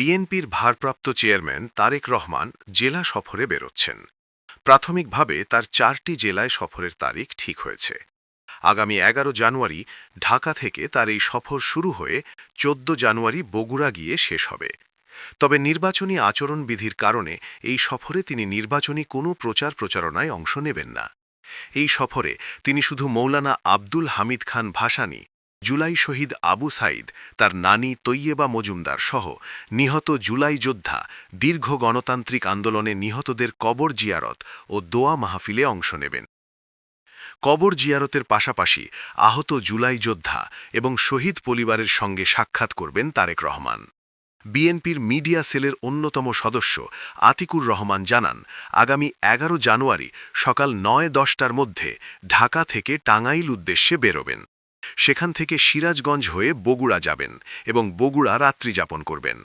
বিএনপির ভারপ্রাপ্ত চেয়ারম্যান তারেক রহমান জেলা সফরে বেরোচ্ছেন। প্রাথমিকভাবে তার চারটি জেলায় সফরের তারিখ ঠিক হয়েছে। আগামী এগারো জানুয়ারি ঢাকা থেকে তার এই সফর শুরু হয়ে চোদ্দ জানুয়ারি বগুড়া গিয়ে শেষ হবে। তবে নির্বাচনী আচরণবিধির কারণে এই সফরে তিনি নির্বাচনী কোনো প্রচার প্রচারণায় অংশ নেবেন না। এই সফরে তিনি শুধু মৌলানা আব্দুল হামিদ খান ভাসানী জুলাই শহীদ আবু সাইদ তার নানি তৈয়েবা মজুমদার সহ নিহত জুলাই যোদ্ধা দীর্ঘ গণতান্ত্রিক আন্দোলনে নিহতদের কবর জিয়ারত ও দোয়া মাহফিলে অংশ নেবেন। কবর জিয়ারতের পাশাপাশি আহত জুলাই যোদ্ধা এবং শহীদ পরিবারের সঙ্গে সাক্ষাৎ করবেন তারেক রহমান। বিএনপির মিডিয়া সেলের অন্যতম সদস্য আতিকুর রহমান জানান, আগামী এগারো জানুয়ারি সকাল নয় দশটার মধ্যে ঢাকা থেকে টাঙ্গাইল উদ্দেশ্যে বেরোবেন। সেখান থেকে সিরাজগঞ্জ হয়ে বগুড়া যাবেন এবং বগুড়া রাত্রি যাপন করবেন।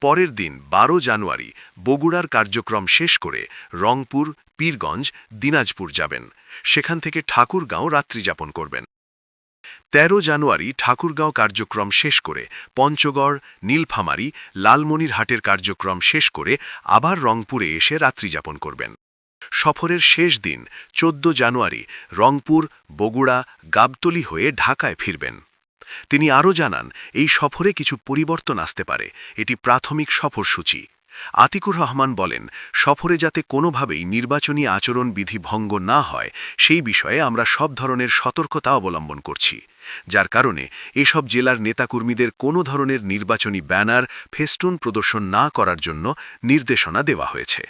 পরের দিন বারো জানুয়ারি বগুড়ার কার্যক্রম শেষ করে রংপুর, পীরগঞ্জ, দিনাজপুর যাবেন। সেখান থেকে ঠাকুরগাঁও রাত্রি যাপন করবেন। তেরো জানুয়ারি ঠাকুরগাঁও কার্যক্রম শেষ করে পঞ্চগড়, নীলফামারী, লালমনিরহাটের কার্যক্রম শেষ করে আবার রংপুরে এসে রাত্রিযাপন করবেন। সফরের শেষ দিন, চোদ্দ জানুয়ারি, রংপুর, বগুড়া, গাবতলি হয়ে ঢাকায় ফিরবেন। তিনি আরও জানান, এই সফরে কিছু পরিবর্তন আসতে পারে, এটি প্রাথমিক সফরসূচি। আতিকুর রহমান বলেন, সফরে যাতে কোনোভাবেই নির্বাচনী আচরণ বিধি ভঙ্গ না হয়, সেই বিষয়ে আমরা সব ধরনের সতর্কতা অবলম্বন করছি, যার কারণে এসব জেলার নেতাকর্মীদের কোনো ধরনের নির্বাচনী ব্যানার, ফেস্টুন প্রদর্শন না করার জন্য নির্দেশনা দেওয়া হয়েছে।